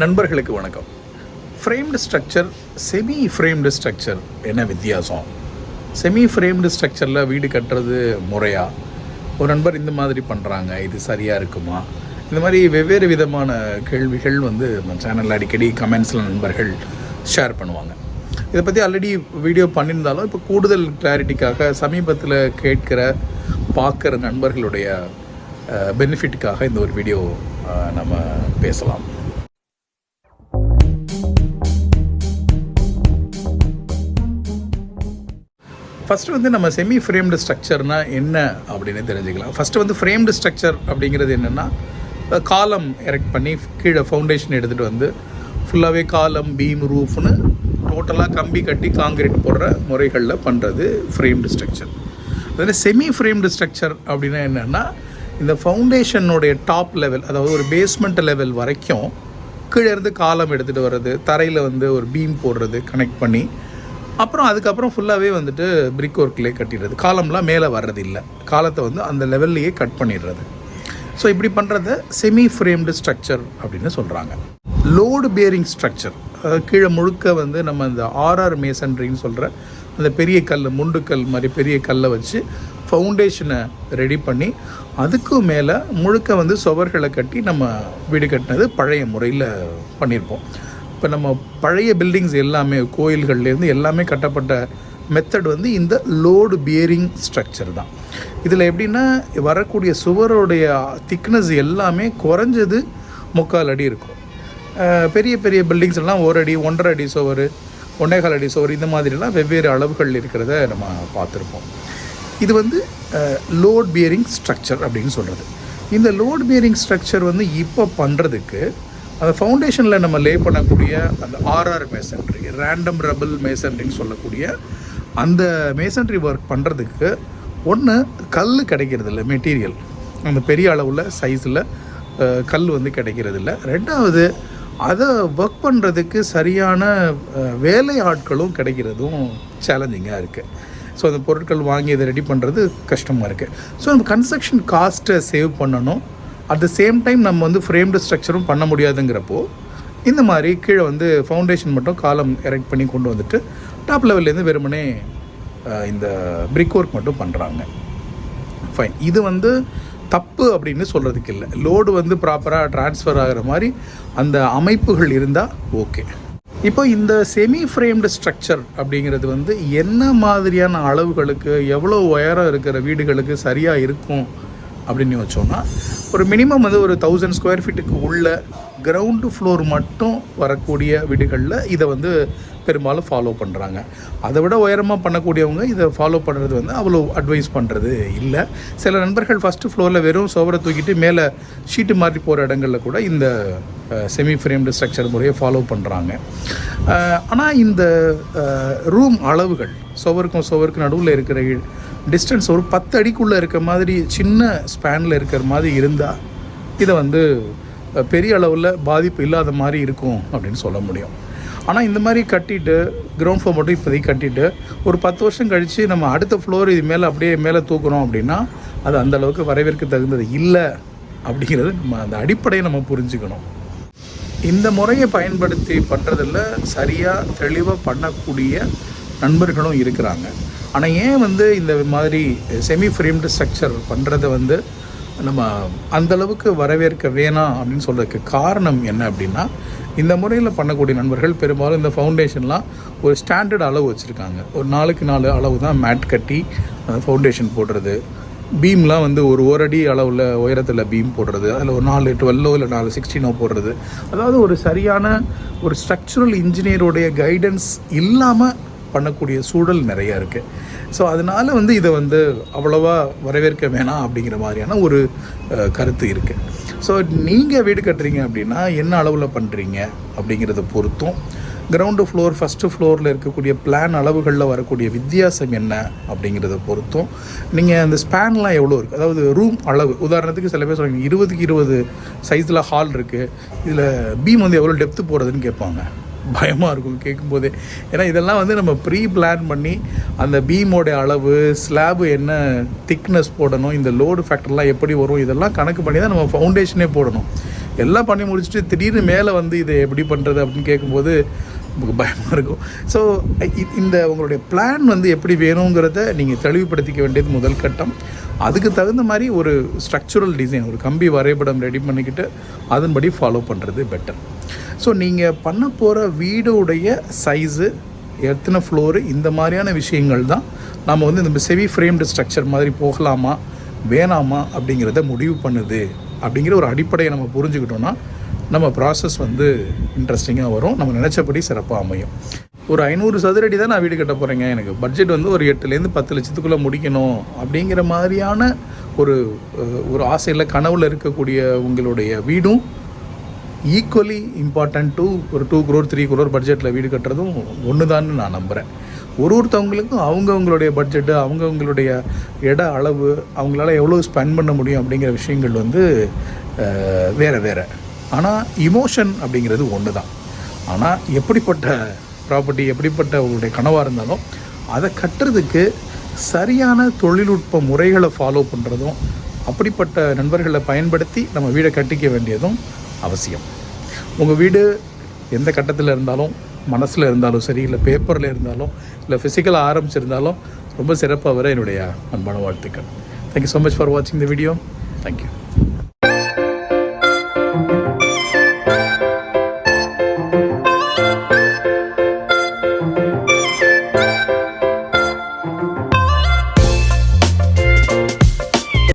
நண்பர்களுக்கு வணக்கம். Framed structure semi framed structure என்ன வித்தியாசம்? செமி ஃப்ரேம்டு ஸ்ட்ரக்சரில் வீடு கட்டுறது முறையா? ஒரு நண்பர் இந்த மாதிரி பண்ணுறாங்க இது சரியாக இருக்குமா? இந்த மாதிரி வெவ்வேறு விதமான கேள்விகள் வந்து நம்ம சேனலில் அடிக்கடி கமெண்ட்ஸில் நண்பர்கள் ஷேர் பண்ணுவாங்க. இதை பற்றி ஆல்ரெடி வீடியோ பண்ணியிருந்தாலும் இப்போ கூடுதல் கிளாரிட்டிக்காக சமீபத்தில் கேட்கிற பார்க்குற நண்பர்களுடைய பெனிஃபிட்டுக்காக இந்த ஒரு வீடியோ நம்ம பேசலாம். ஃபஸ்ட்டு வந்து நம்ம செமி ஃப்ரேம்டு ஸ்ட்ரக்சர்னால் என்ன அப்படின்னு தெரிஞ்சுக்கலாம். ஃபஸ்ட்டு வந்து ஃப்ரேம்டு ஸ்ட்ரக்சர் அப்படிங்கிறது என்னென்னா காலம் எரெக்ட் பண்ணி கீழே ஃபவுண்டேஷன் எடுத்துகிட்டு வந்து ஃபுல்லாகவே காலம் பீம் ரூஃப்னு டோட்டலாக கம்பி கட்டி காங்கிரீட் போடுற முறைகளில் பண்ணுறது ஃப்ரேம்டு ஸ்ட்ரக்சர் அதில் செமி ஃப்ரேம்டு ஸ்ட்ரக்சர் அப்படின்னா என்னென்னா இந்த ஃபவுண்டேஷனுடைய டாப் லெவல் அதாவது ஒரு பேஸ்மெண்ட் லெவல் வரைக்கும் கீழே இருந்து காலம் எடுத்துகிட்டு வர்றது தரையில் வந்து ஒரு பீம் போடுறது கனெக்ட் பண்ணி அப்புறம் அதுக்கப்புறம் ஃபுல்லாகவே வந்துட்டு பிரிக் ஒர்க்லேயே கட்டிடுறது. காலம்லாம் மேலே வர்றது இல்லை. காலத்தை வந்து அந்த லெவல்லையே கட் பண்ணிடுறது. ஸோ இப்படி பண்ணுறத செமி ஃப்ரேம்டு ஸ்ட்ரக்சர் அப்படின்னு சொல்கிறாங்க லோடு பேரிங் ஸ்ட்ரக்சர் அதாவது கீழே முழுக்க வந்து நம்ம இந்த ஆர்ஆர் மேசன்ட்ரின்னு சொல்கிற அந்த பெரிய கல் முண்டுக்கல் மாதிரி பெரிய கல்லை வச்சு ஃபவுண்டேஷனை ரெடி பண்ணி அதுக்கு மேலே முழுக்க வந்து சுவர்களை கட்டி நம்ம வீடு கட்டினது பழைய முறையில் பண்ணியிருப்போம் இப்போ நம்ம பழைய பில்டிங்ஸ் எல்லாமே கோயில்கள்லேருந்து எல்லாமே கட்டப்பட்ட மெத்தட் வந்து இந்த லோடு பியரிங் ஸ்ட்ரக்சர் தான். இதில் எப்படின்னா வரக்கூடிய சுவருடைய திக்னஸ் எல்லாமே குறைஞ்சது முக்கால் அடி இருக்கும். பெரிய பெரிய பில்டிங்ஸ் எல்லாம் ஒரு அடி ஒன்றரை அடி சுவர் ஒன்னேகால் அடி சுவர் இந்த மாதிரிலாம் வெவ்வேறு அளவுகள் இருக்கிறத நம்ம பார்த்துருப்போம். இது வந்து லோட் பியரிங் ஸ்ட்ரக்சர் அப்படின்னு சொல்கிறது இந்த லோட் பியரிங் ஸ்ட்ரக்சர் வந்து இப்போ பண்ணுறதுக்கு அந்த ஃபவுண்டேஷனில் நம்ம லே பண்ணக்கூடிய அந்த ஆர்ஆர் மேசன்ட்ரி ரேண்டம் ரபிள் மேசன்ட்ரின்னு சொல்லக்கூடிய அந்த மேசன்ட்ரி ஒர்க் பண்ணுறதுக்கு ஒன்று கல் கிடைக்கிறது இல்லை மெட்டீரியல் அந்த பெரிய அளவில் சைஸில் கல் வந்து கிடைக்கிறது இல்லை ரெண்டாவது அதை ஒர்க் பண்ணுறதுக்கு சரியான வேலை ஆட்களும் கிடைக்கிறதும் சேலஞ்சிங்காக இருக்குது ஸோ அந்த பொருட்கள் வாங்கி அதை ரெடி பண்ணுறது கஷ்டமாக இருக்குது ஸோ நம்ம கன்ஸ்ட்ரக்ஷன் காஸ்ட்டை சேவ் பண்ணணும். அட் த சேம் டைம் நம்ம வந்து ஃப்ரேம்டு ஸ்ட்ரக்சரும் பண்ண முடியாதுங்கிறப்போ இந்த மாதிரி கீழே வந்து ஃபவுண்டேஷன் மட்டும் காலம் எரெக்ட் பண்ணி கொண்டு வந்துட்டு டாப் லெவல்லேருந்து வெறுமனே இந்த பிரிக் ஒர்க் மட்டும் பண்ணுறாங்க ஃபைன் இது வந்து தப்பு அப்படின்னு சொல்கிறதுக்கு இல்லை. லோடு வந்து ப்ராப்பராக ட்ரான்ஸ்ஃபர் ஆகிற மாதிரி அந்த அமைப்புகள் இருந்தால் ஓகே இப்போ இந்த செமி ஃப்ரேம்டு ஸ்ட்ரக்சர் அப்படிங்கிறது வந்து என்ன மாதிரியான அளவுகளுக்கு எவ்வளோ உயரம் இருக்கிற வீடுகளுக்கு சரியாக இருக்கும் அப்படின்னு வச்சோம்னா ஒரு மினிமம் வந்து ஒரு தௌசண்ட் ஸ்கொயர் ஃபீட்டுக்கு உள்ள கிரவுண்டு ஃப்ளோர் மட்டும் வரக்கூடிய வீடுகளில் இதை வந்து பெரும்பாலும் ஃபாலோ பண்ணுறாங்க அதை விட உயரமாக பண்ணக்கூடியவங்க இதை ஃபாலோ பண்ணுறது வந்து அவ்வளோ அட்வைஸ் பண்ணுறது இல்லை. சில நண்பர்கள் ஃபஸ்ட்டு ஃப்ளோரில் வெறும் சோவரை தூக்கிட்டு மேலே ஷீட்டு மாற்றி போகிற இடங்களில் கூட இந்த செமி ஃப்ரேம்டு ஸ்ட்ரக்சர் முறையை ஃபாலோ பண்ணுறாங்க ஆனால் இந்த ரூம் அளவுகள் சுவருக்கும் சுவருக்கும் நடுவில் இருக்கிற டிஸ்டன்ஸ் ஒரு பத்து அடிக்குள்ளே இருக்க மாதிரி சின்ன ஸ்பேனில் இருக்கிற மாதிரி இருந்தால் இதை வந்து பெரிய அளவில் பாதிப்பு இல்லாத மாதிரி இருக்கும் அப்படின்னு சொல்ல முடியும். ஆனால் இந்த மாதிரி கட்டிட்டு கிரவுண்ட் ஃப்ளோர் மட்டும் இப்போதைக்கு கட்டிட்டு ஒரு பத்து வருஷம் கழித்து நம்ம அடுத்த ஃப்ளோர் இது மேலே அப்படியே மேலே தூக்குறோம் அப்படின்னா அது அந்த அளவுக்கு வரவேற்க தகுந்தது இல்லை அப்படிங்கிறது நம்ம அந்த அடிப்படையை நம்ம புரிஞ்சுக்கணும். இந்த முறையை பயன்படுத்தி பண்ணுறதில் சரியாக தெளிவாக பண்ணக்கூடிய நண்பர்களும் இருக்கிறாங்க. ஆனால் ஏன் வந்து இந்த மாதிரி செமி ஃப்ரேம்டு ஸ்ட்ரக்சர் பண்ணுறத வந்து நம்ம அந்த அளவுக்கு வரவேற்க வேணாம் அப்படின்னு சொல்கிறதுக்கு காரணம் என்ன அப்படின்னா இந்த முறையில் பண்ணக்கூடிய நண்பர்கள் பெரும்பாலும் இந்த ஃபவுண்டேஷன்லாம் ஒரு ஸ்டாண்டர்ட் அளவு வச்சுருக்காங்க. ஒரு நாளுக்கு நாலு அளவு தான் மேட் கட்டி அந்த ஃபவுண்டேஷன் போடுறது. பீம்லாம் வந்து ஒரு ஒரு அடி அளவில் உயரத்தில் பீம் போடுறது. அதில் ஒரு நாலு டுவெல்லோ இல்லை நாலு சிக்ஸ்டீனோ போடுறது. அதாவது ஒரு சரியான ஒரு ஸ்ட்ரக்சரல் இன்ஜினியருடைய கைடன்ஸ் இல்லாமல் பண்ணக்கூடிய சூழல் நிறையா இருக்குது ஸோ அதனால் வந்து இதை வந்து அவ்வளோவா வரவேற்க வேணாம் அப்படிங்கிற மாதிரியான ஒரு கருத்து இருக்குது ஸோ நீங்கள் வீடு கட்டுறீங்க அப்படின்னா என்ன அளவில் பண்ணுறீங்க அப்படிங்கிறத பொறுத்தும் கிரவுண்டு ஃப்ளோர் ஃபஸ்ட்டு ஃப்ளோரில் இருக்கக்கூடிய பிளான் அளவுகளில் வரக்கூடிய வித்தியாசம் என்ன அப்படிங்கிறத பொறுத்தும் நீங்கள் அந்த ஸ்பேன்லாம் எவ்வளோ இருக்குது அதாவது ரூம் அளவு உதாரணத்துக்கு சில பேர் சொல்லுவாங்க இருபதுக்கு இருபது சைஸில் ஹால் இருக்குது இதில் பீம் வந்து எவ்வளோ டெப்த்து போகிறதுன்னு கேட்பாங்க. பயமாக இருக்கும் கேட்கும்போதே ஏன்னா இதெல்லாம் வந்து நம்ம ப்ரீ பிளான் பண்ணி அந்த பீமோட அளவு ஸ்லாபு என்ன திக்னஸ் போடணும் இந்த லோடு ஃபேக்டர்லாம் எப்படி வரும் இதெல்லாம் கணக்கு பண்ணி தான் நம்ம ஃபவுண்டேஷனே போடணும். எல்லாம் பண்ணி முடிச்சுட்டு திடீர்னு மேலே வந்து இதை எப்படி பண்ணுறது அப்படின்னு கேட்கும்போது நமக்கு பயமாக இருக்கும். ஸோ இந்த உங்களுடைய பிளான் வந்து எப்படி வேணுங்கிறத நீங்கள் தெளிவுபடுத்திக்க வேண்டியது முதல் கட்டம். அதுக்கு தகுந்த மாதிரி ஒரு ஸ்ட்ரக்சுரல் டிசைன் ஒரு கம்பி வரைபடம் ரெடி பண்ணிக்கிட்டு அதன்படி ஃபாலோ பண்ணுறது பெட்டர் ஸோ நீங்கள் பண்ண போகிற வீடுடைய சைஸு எத்தனை ஃப்ளோரு இந்த மாதிரியான விஷயங்கள் தான் நம்ம வந்து இந்த செவி ஃப்ரேம்டு ஸ்ட்ரக்சர் மாதிரி போகலாமா வேணாமா அப்படிங்கிறத முடிவு பண்ணுது. அப்படிங்கிற ஒரு அடிப்படையை நம்ம புரிஞ்சுக்கிட்டோன்னா நம்ம ப்ராசஸ் வந்து இன்ட்ரெஸ்டிங்காக வரும். நம்ம நினச்சபடி சிறப்பாக அமையும். ஒரு ஐநூறு சதுரடி தான் நான் வீடு கட்ட போகிறேங்க எனக்கு பட்ஜெட் வந்து ஒரு எட்டுலேருந்து பத்து லட்சத்துக்குள்ளே முடிக்கணும் அப்படிங்கிற மாதிரியான ஒரு ஒரு ஆசையில் கனவில் இருக்கக்கூடிய உங்களுடைய வீடும் ஈக்குவலி இம்பார்ட்டன்ட் டு ஒரு டூ குரோர் த்ரீ குரோர் பட்ஜெட்டில் வீடு கட்டுறதும் ஒன்று நான் நம்புகிறேன் ஒரு ஒருத்தவங்களுக்கும் அவங்கவுங்களுடைய பட்ஜெட்டு அவங்கவுங்களுடைய இட அளவு அவங்களால எவ்வளோ ஸ்பெண்ட் பண்ண முடியும் அப்படிங்கிற விஷயங்கள் வந்து வேறு வேறு. ஆனால் இமோஷன் அப்படிங்கிறது ஒன்று தான் ஆனால் எப்படிப்பட்ட ப்ராப்பர்ட்டி எப்படிப்பட்ட உங்களுடைய கனவாக இருந்தாலும் அதை கட்டுறதுக்கு சரியான தொழில்நுட்ப முறைகளை ஃபாலோ பண்ணுறதும் அப்படிப்பட்ட நண்பர்களை பயன்படுத்தி நம்ம வீடை கட்டிக்க வேண்டியதும் அவசியம். உங்கள் வீடு எந்த கட்டத்தில் இருந்தாலும் மனசில் இருந்தாலும் சரி இல்லை பேப்பரில் இருந்தாலும் இல்லை ஃபிசிக்கலாக ஆரம்பிச்சிருந்தாலும் ரொம்ப சிறப்பாக வர என்னுடைய அன்பான வாழ்த்துக்கள். தேங்க்யூ ஸோ மச் ஃபார் வாட்சிங் த வீடியோ தேங்க்யூ